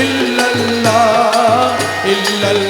ഇല്ലല്ലാ ഇല്ലല്ലാ.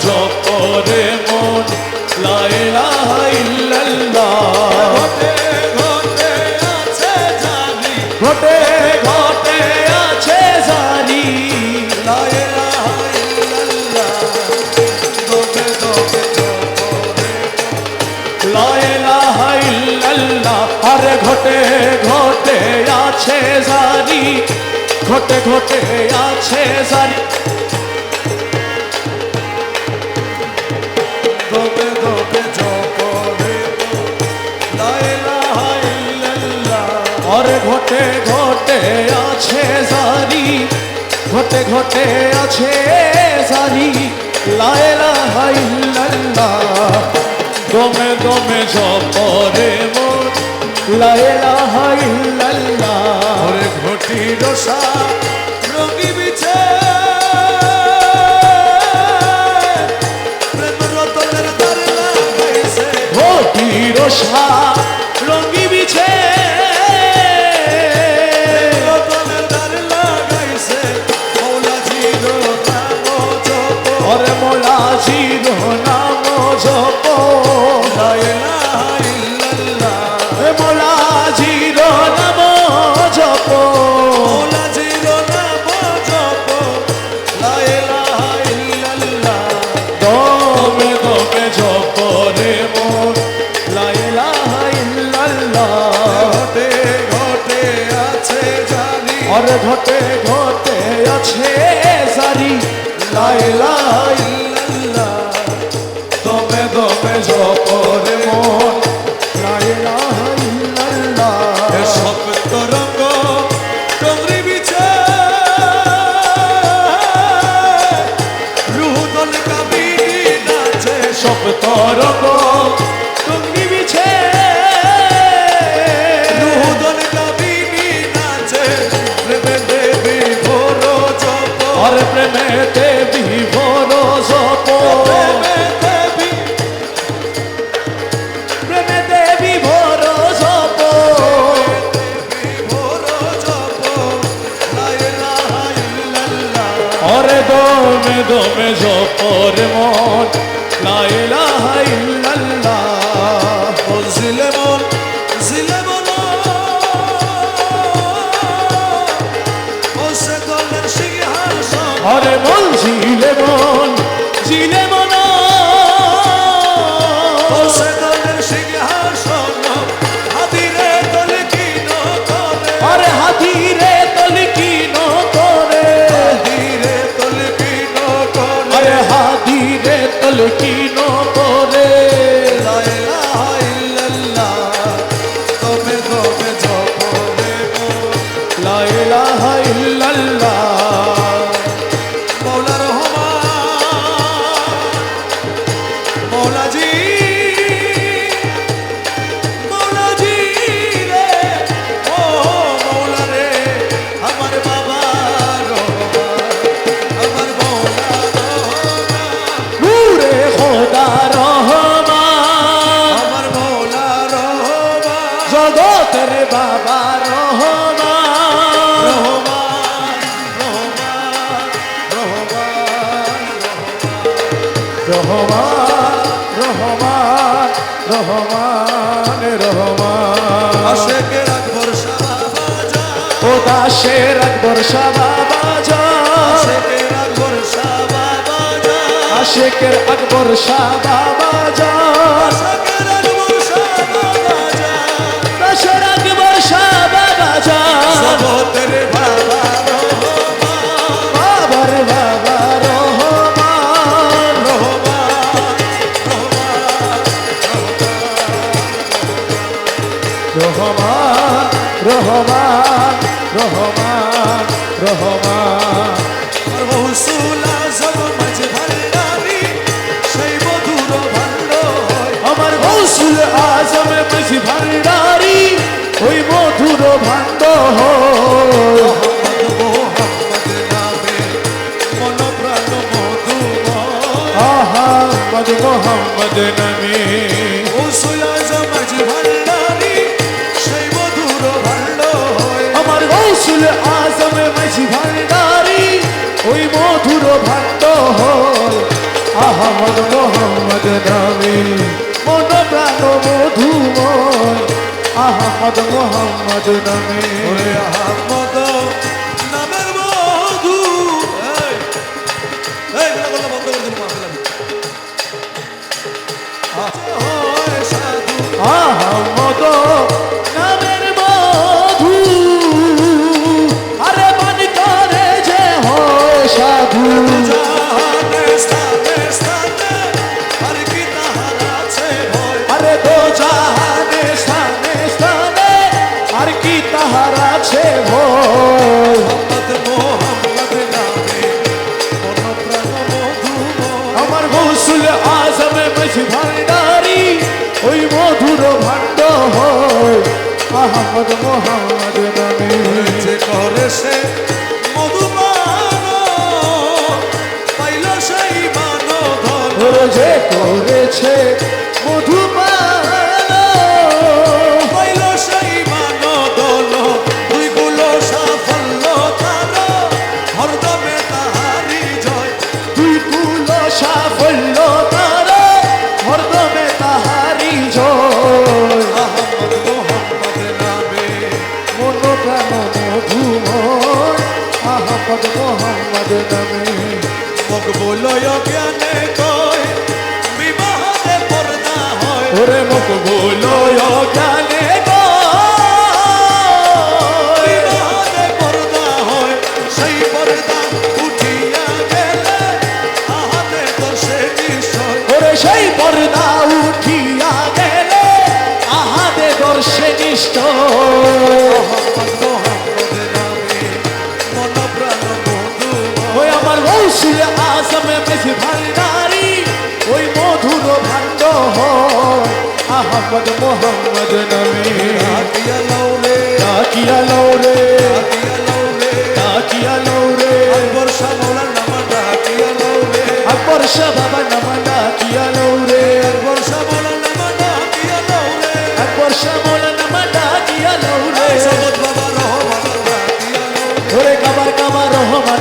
জপ রে মন। লাইলা ইল্লাল্লাহ। ঘটে আছে জানি। ঘটে। ঘটে আছে জানি। লাইলা ইল্লাল্লাহ। ঘটে ঘটে লাইলা ইল্লাল্লাহ। আরে ঘটে ঘটে আছে জানি। ঘটে ঘটে আছে জানি। ঘটে ঘটে আছে জানি ঘটে ঘটে আছে জানি লাইলা হাইল্লা দমে দমে জপরে মন লায়লা হাইল্লা ঘটি রসা রবি বিছে। ঘটি রসা রাশির নাম জপ মোলা জির নাম জপ মোলা জির নাম জপ দমে দমে জপ রে মোর লাইলা ঘটে ঘটে আছে জানি ঘটে ঘটে আছে জানি দমে দমে জপরে মন। সপ্ত রঙ্গ ডংরি বিছে। রুহুদল কাবিনী নাচে। সব তরক তুমি বিছে। রুহুদল কাবিনী নাচে। প্রেমে দেবী ভোর জপ। আর धीरे तलकीनों को রহমান রহমান রহমান রহমান। আশেকের আকবর শাহ বাজা। ও দাসের আকবর শাহ বাবা জান আশেকের আকবর শাহ বাজা। আশেকের আকবর শাহ আকবর বাজা। দাসের আকবর শাহ বাবা। রহমান রহমান রহমান। মহসুলা সব মাঝে ভান্ডারি সেই মধুর ভাণ্ড আমার মহসুল আজম মাঝে ভান্ডারি ওই মধুর ভাণ্ড হয় মোহাম্মদ নবী গৌসুল আজম মাঝি ভান্ডারি ওই মধুর ভান্ড আহমদ মোহাম্মদ নামে। মন প্রাণ মধুময় আহমদ মোহাম্মদ নামে। আহমদ নামের মধু না আছে ভয় আমার গৌসুল আজম মঝ ভান্ডারি ওই মধুর ভাণ্ড হয় আহমদ মোহাম্মদ নামে। যে করে সে মধুপান পাইল সেই মানধন। ওরে যে করেছে মধুপান নামে মকবুল জ্ঞানে কয় বিবাহে পর্দা হয় ওরে মকবুল জ্ঞানে সেই পর্দা উঠিয়া গেলে আহাদে দর্শে নিষ্ঠ গণেশ ভান্ডারি ওই মধুর ভান্ড আহমদ মোহাম্মদ নবী রাতিয়া লৌরে রাতিয়া লৌরে রাতিয়া লৌরে আকবর শাহ মৌলার নাম রাতিয়া লৌরে আকবর শাহ বাবা নাম রাতিয়া লৌরে আকবর শাহ মৌলার নাম রাতিয়া লৌরে আকবর শাহ মৌলার নাম রাতিয়া লৌরে সবত বাবা রহমান রাতিয়া লৌরে ধরে কাবার কাবার Rahman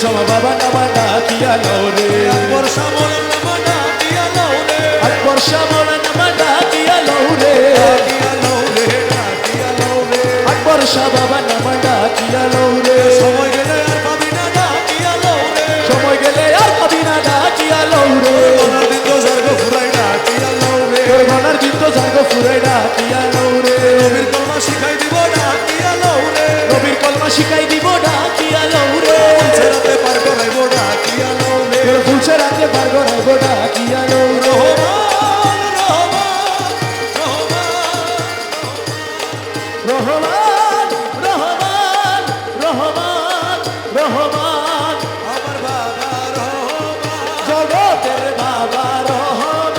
sama baba nama na kia laure akbar sama nama na kia laure akbar sama nama na kia laure kia laure kia laure akbar sama baba nama na kia laure সময় গেলে আর পাবি না না kia laure সময় গেলে আর পাবি না না kia laure মনের দিন তো জার্গ ফুরাই না kia laure মনের দিন তো জার্গ ফুরাই না kia laure নবীর কলমা শিখাই দিব না kia laure মা শিখাই দিব ডাকিয়া লও রে। ফুলছরাতে পার করাইব ডাকিয়া লও রে। ফুলছরাতে পার করাইব ডাকিয়া লও রহমান রহমান রহমান রহমান রহমান আমার বাবা রহমান জগতের বাবা রহমান।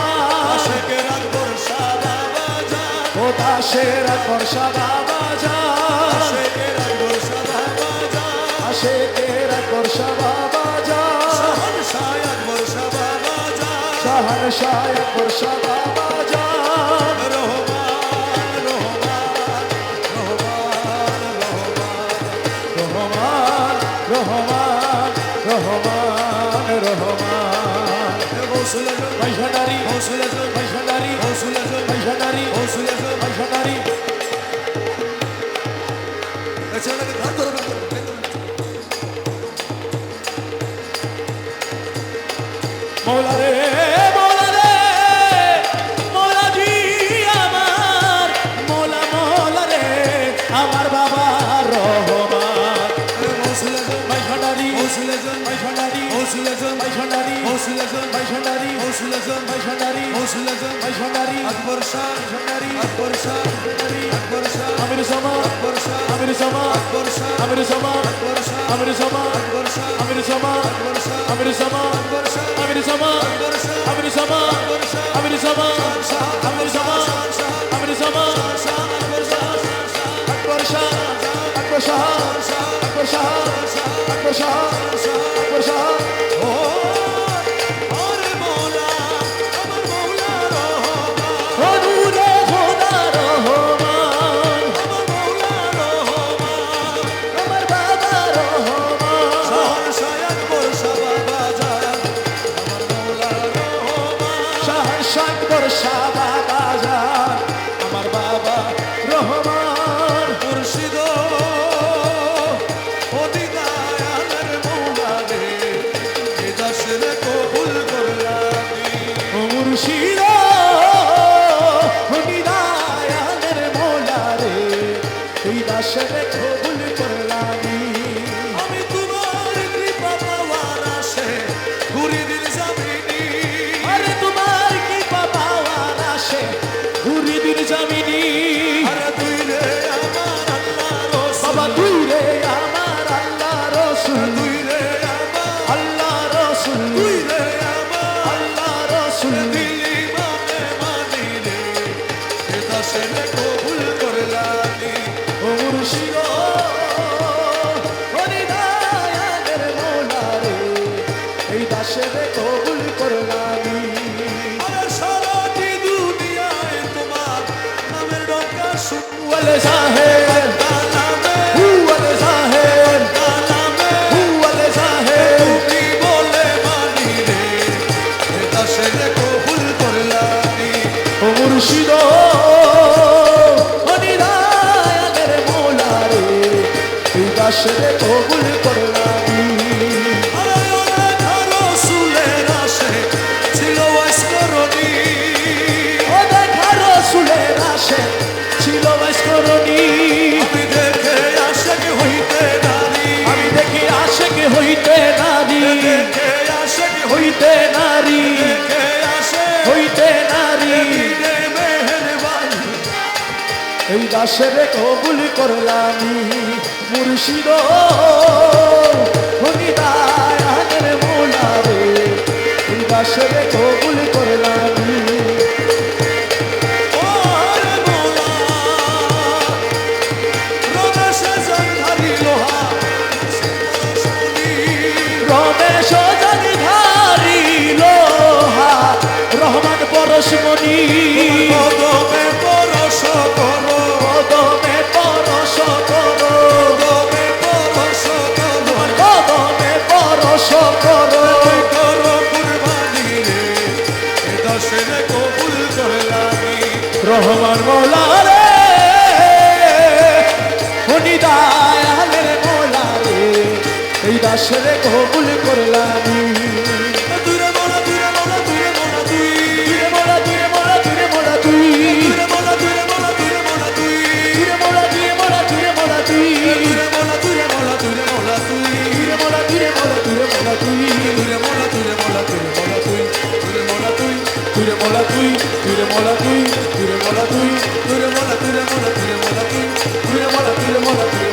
আশেকের আকবর সাদা বাজা। ও দাশের আকবর সাদা বর্ষা বাবা যান রহমান রহমান রহমান আমির সমা আমির সমা আমির সমা আমির সমা আমির সমা আমির সমা আমির সমা আমির সমা আমির সমা আমির সমা আমির সমা আকবর শাহ আকবর শাহ আকবর শাহ আকবর শাহ আকবর শাহ खालसा है এই দাসের কবুল করলামি মুর্শিদ। হরিদায়ানের মোলা রে এই রহমান পরশমণি। রহমান মোলা রে হনিদায়ালের মোলা রে এই দাসের কবুল করলামি দূরে মোলা দূরে মোলা দূরে মোলা তুই তুরে মোলা তুরে মোলা তুরে মোলা তুই দূরে মোলা দূরে মোলা দূরে মোলা তুই তুরে মোলা তুরে মোলা তুরে মোলা তুই দূরে মোলা দূরে মোলা দূরে মোলা তুই তুরে মোলা তুরে মোলা তুরে মোলা তুই দূরে মোলা দূরে মোলা দূরে মোলা তুই দূরে মোলা তুই তুরে মোলা তুই তুরে মোলা তুই তুরে মোলা তুই দূরে মোলা দূরে মোলা দূরে মোলা তুই তুরে মোলা তুরে মোলা তুই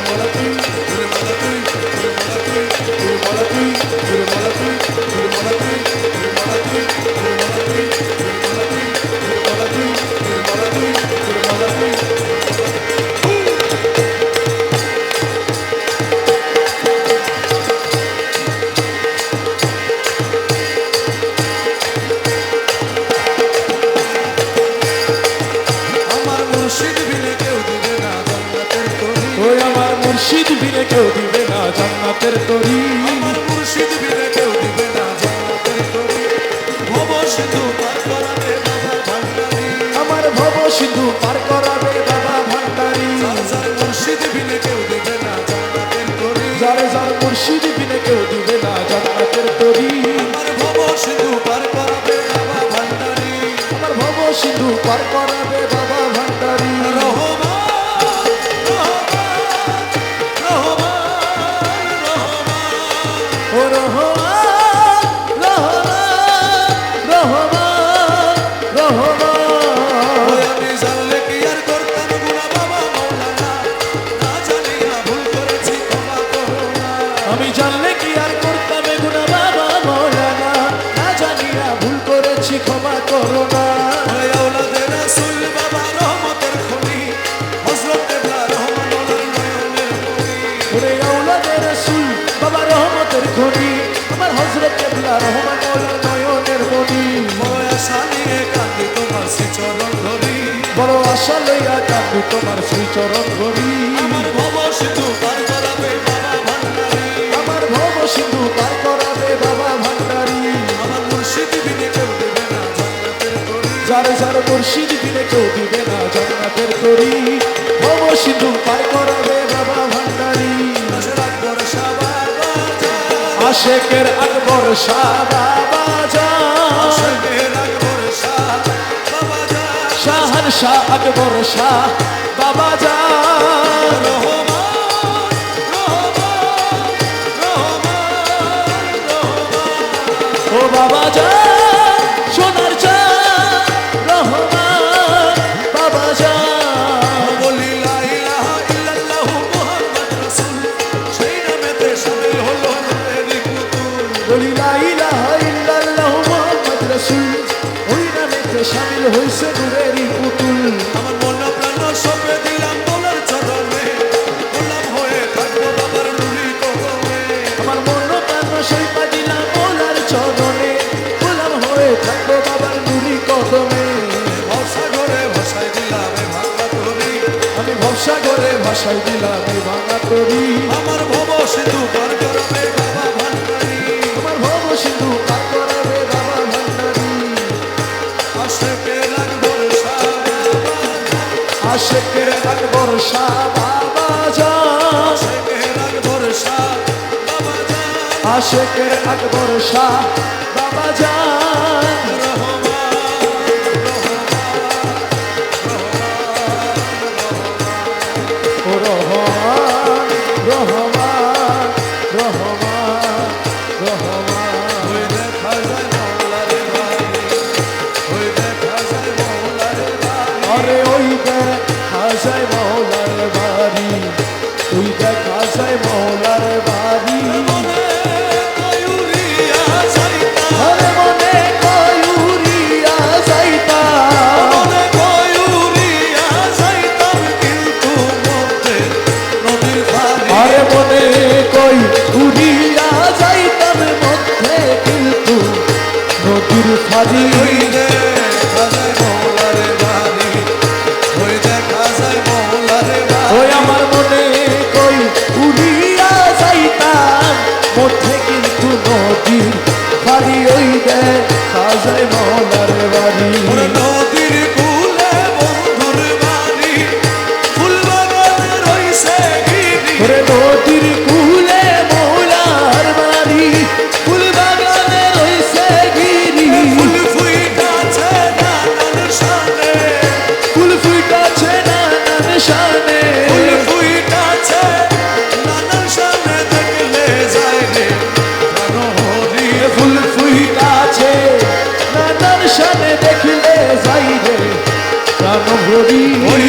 সিন্ধু পার করাবে বাবা ভান্ডারি। আশা লইয়া কান্দু তোমার শ্রী চরণ ধরি। আমার ভব সিন্ধু পার করাবে বাবা ভান্ডারি। আমার ভব সিন্ধু পার করাবে বাবা ভান্ডারি। আমার মুর্শিদ বিনে কেউ দেবে না জান্নাতের তরি। যার যার মুর্শিদ দিলে কেউ দিবে না জান্নাতের তরি। ভব সিন্ধু পার করাবে বাবা ভান্ডারি। আশার আকবর শাহ বাবা জান আশেকের আকবর শাহ বাবা জান আশাকের শাহ আকবর শাহ বাবা রহমান ও বাবা জান ভাষায় দিলাম ভাঙা তরি। আমার ভব সিন্ধু পার করাবে বাবা ভান্ডারি। আমার ভব সিন্ধু পার করাবে বাবা ভান্ডারি। আশেকে লাগবর আশেকে লাগবর শাহ বাবা যা আশেকে লাগবর শাহ বাবা যা আশেকে লাগবর শাহ বাবা যা Motegi tu no dir, fari oide, kazai mo. যাইবে প্রাণ ভরি